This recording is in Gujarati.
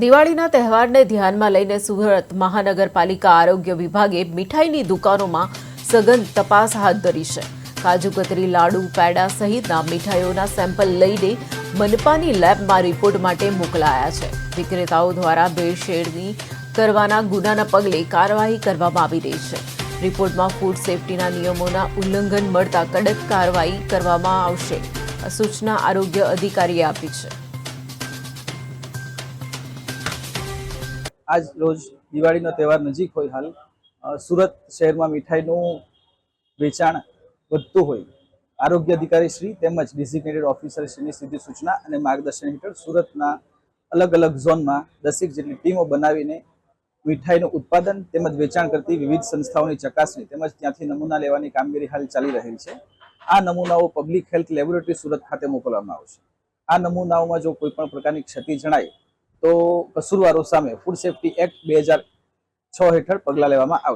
દિવાળીના તહેવારને ધ્યાનમાં લઈને સુરત મહાનગરપાલિકા આરોગ્ય વિભાગે મીઠાઈની દુકાનોમાં સઘન તપાસ હાથ ધરી છે. કાજુ કતરી, લાડુ, પેડા સહિતના મીઠાઈઓના સેમ્પલ લઈને મનપાની લેબમાં રિપોર્ટ માટે મોકલાયા છે. વિક્રેતાઓ દ્વારા ભેળસેળની કરવાના ગુનાના પગલે કાર્યવાહી કરવામાં આવી રહી છે. રિપોર્ટમાં ફૂડ સેફટીના નિયમોના ઉલ્લંઘન મળતા કડક કાર્યવાહી કરવામાં આવશે. સૂચના આરોગ્ય અધિકારીએ આપી છે. આજ રોજ દિવાળીનો તહેવાર નજીક હોય હાલ સુરત શહેરમાં મીઠાઈનું વેચાણ વધતું હોય. આરોગ્ય અધિકારી શ્રી તેમજ ડિઝિગ્નેટેડ ઓફિસર શ્રીની સીધી સૂચના અને માર્ગદર્શન હેઠળ સુરતના અલગ અલગ ઝોનમાં દસેક જેટલી ટીમો બનાવીને મીઠાઈનું ઉત્પાદન તેમજ વેચાણ કરતી વિવિધ સંસ્થાઓની ચકાસણી તેમજ ત્યાંથી નમૂના લેવાની કામગીરી હાલ ચાલી રહી છે. આ નમૂનાઓ પબ્લિક હેલ્થ લેબોરેટરી સુરત ખાતે મોકલવામાં આવશે. આ નમૂનાઓમાં જો કોઈ પણ પ્રકારની ક્ષતિ જણાય તો કસૂરવારો સામે ફૂડ સેફ્ટી એક્ટ બે હજાર છ હેઠળ પગલાં લેવામાં આવશે.